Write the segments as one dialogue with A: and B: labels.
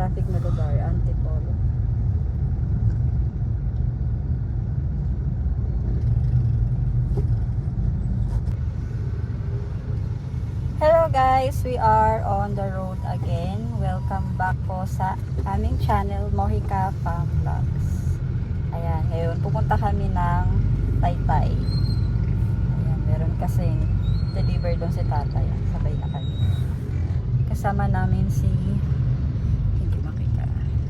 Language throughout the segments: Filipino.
A: traffic na lugar, Antipolo. Hello guys, we are on the road again. Welcome back po sa aming channel, Mojica Farm Vlogs. Ayan, ngayon pupunta kami ng Taytay. Ayan, meron kasing deliver doon si tatay. Sabay na kami. Kasama namin si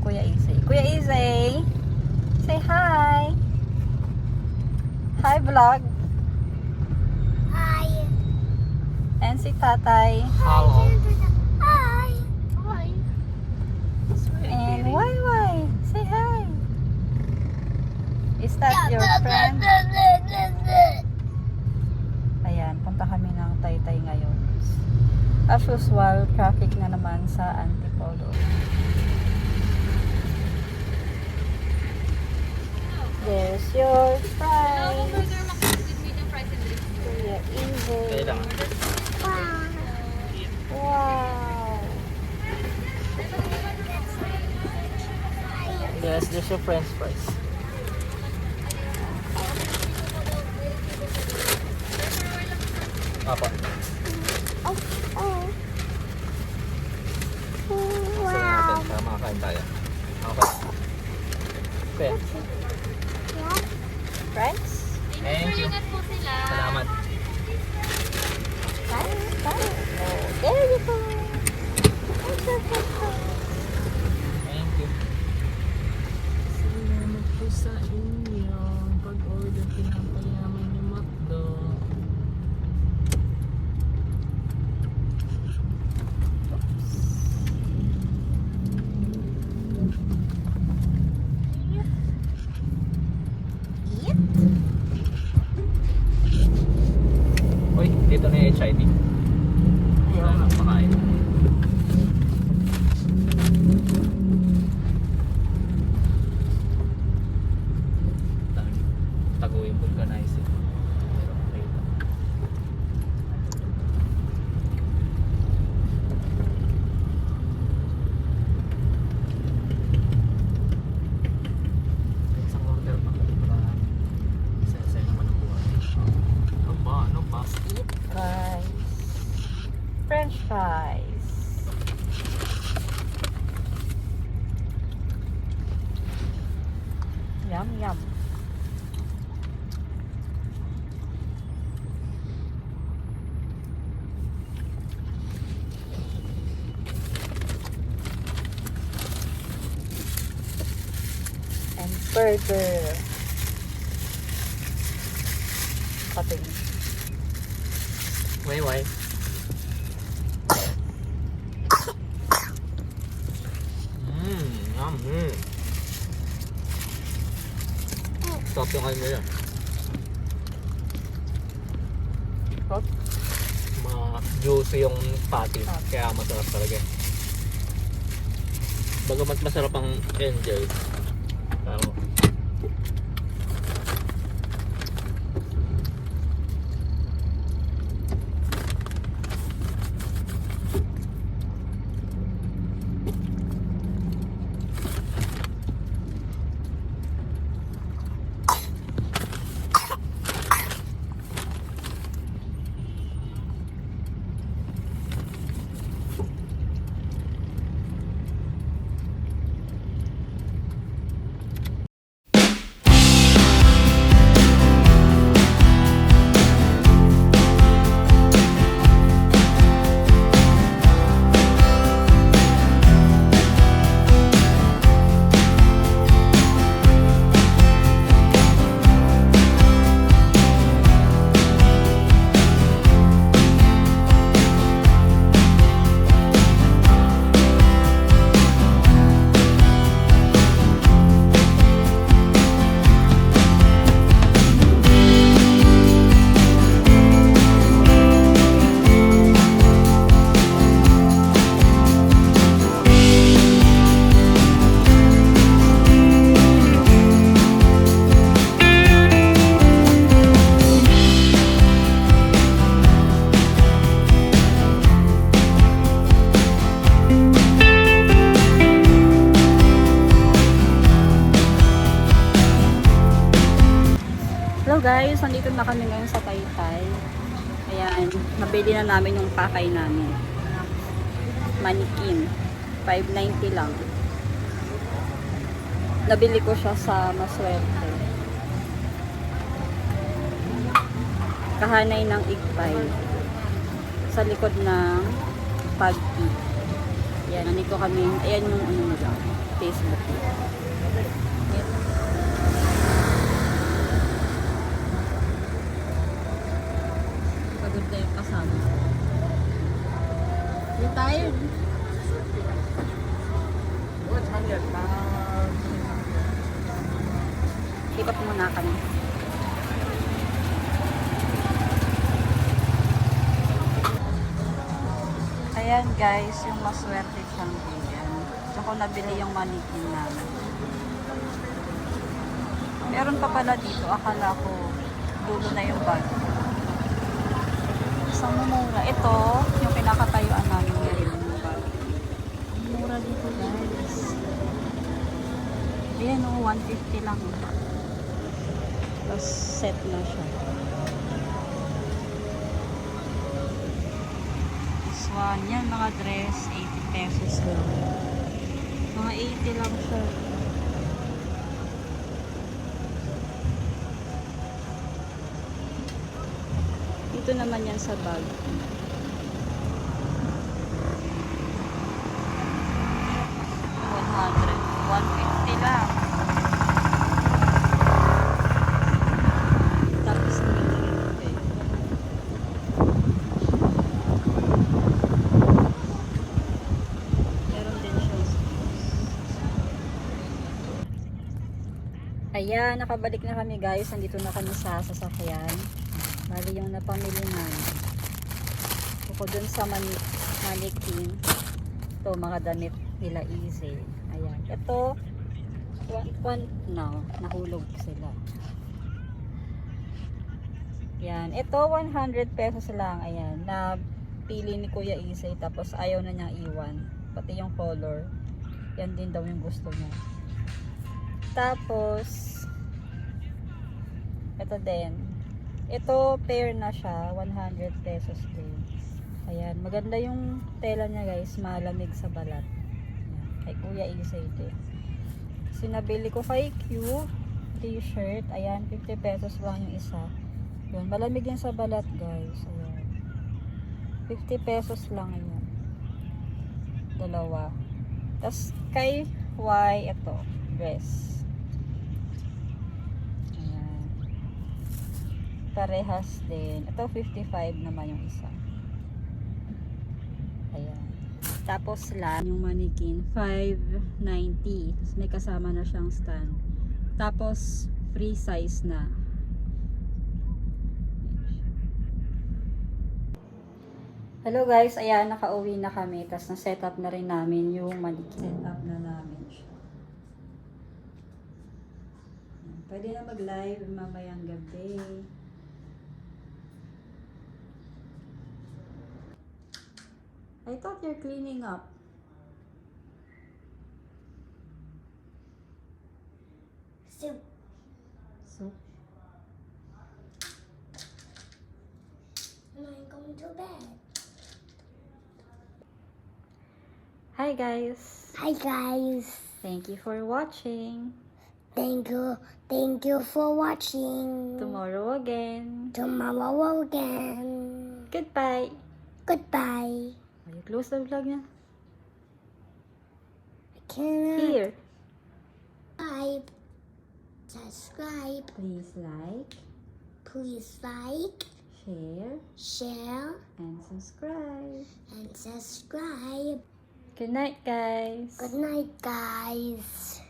A: Kuya Isay. Kuya Isay! Say hi! Hi vlog!
B: Hi.
A: And si tatay.
C: Hello.
B: Hi. Hi.
A: And why why? Say hi. Is that your friend? Ayan, punta kami ng Taytay ngayon. As usual, traffic na naman sa Antipolo. There's your fries. Kuya.
C: Kailangan.
A: Wow.
C: Yes, there's your french fries. Apa.
B: Oh, oh.
C: Wow.
B: Wow.
C: para makakain tayo. Okay. Okay.
A: Fries?
C: Thank you. Salamat.
A: Bye. Bye. Oh, there you go.
C: Thank you.
D: Salamat po sa inyo. Pag-order pinapayaman ni Makdo.
C: Uy, dito na yung HID. Wala nang pakain. Tag- Tago yung vulcanizer. Pero okay lang. Isang order pa para isa-isa naman ang buhay. Ano ba? Ano ba?
A: Eat fries. French fries. Yum, yum. And burger. Pating.
C: Wait, wait. Mmm, yum, mm. Stop yung kain mo yan.
A: Hot?
C: Ma-juicy yung patty,
A: Ah.
C: kaya masarap talaga. Bagamat masarap ang enjoy. people. Pero,
A: guys, nandito na kami ngayon sa Taytay. Ayan, nabili na namin yung pakay namin. Manikin. 590 lang. Nabili ko siya sa Maswerte. Kahanay ng Igpay. Sa likod ng Pagti. Yan, nandito kami. Ayan yung ano nila. Facebook. Yung kasama. Retired. Ikot muna kami. Ayan guys, yung maswerte siyang vegan. Tsaka ko nabili yung manikin namin. Meron pa pala dito, akala ko dulo na yung bag. Isang mura. Ito, yung pinakatayuan namin Mura dito guys. Ayan o, 150 lang. Tapos set na siya. This one, yan mga dress, 80 pesos lang. Mga 80 lang siya. Dito naman yan sa bag. Ayan, nakabalik na kami guys. Nandito na kami sa sasakyan. Bali yung napamili namin. Bukod dun sa mani manikin. Ito, mga damit nila easy. Ayan. Ito, one, no, nahulog sila. Yan. Ito, 100 pesos lang. Ayan. Na pili ni Kuya Isay. Tapos ayaw na niyang iwan. Pati yung color. Yan din daw yung gusto niya. Tapos, ito din. Ito, pair na siya. 100 pesos din. Ayan. Maganda yung tela niya guys. Malamig sa balat. Ayan. Kay Kuya Isay din. Sinabili ko kay Q t-shirt. Ayan. 50 pesos lang yung isa. Yun. Malamig yan sa balat guys. Ayan. 50 pesos lang yun. Dalawa. Tapos kay Y, ito. Dress. Ayan. Parehas din. Ito 55 naman yung isa. Ayan. Tapos lang yung manikin 590. Tapos may kasama na siyang stand. Tapos free size na. Hello guys, ayan, nakauwi na kami. Tapos na-set up na rin namin yung manikin. Set up na namin siya. Pwede na mag-live mamayang gabi. I thought you're cleaning up.
B: Soup.
A: So,
B: Am I going to bed?
A: hi guys.
B: Hi guys.
A: Thank you for watching.
B: Thank you. Thank you for watching.
A: Tomorrow again.
B: Tomorrow again.
A: Goodbye.
B: Goodbye.
A: Ay, close the vlog niya.
B: Can
A: Here.
B: I subscribe?
A: Please like,
B: Please like,
A: share,
B: share,
A: and subscribe.
B: and subscribe.
A: Good night, guys.
B: Good night, guys.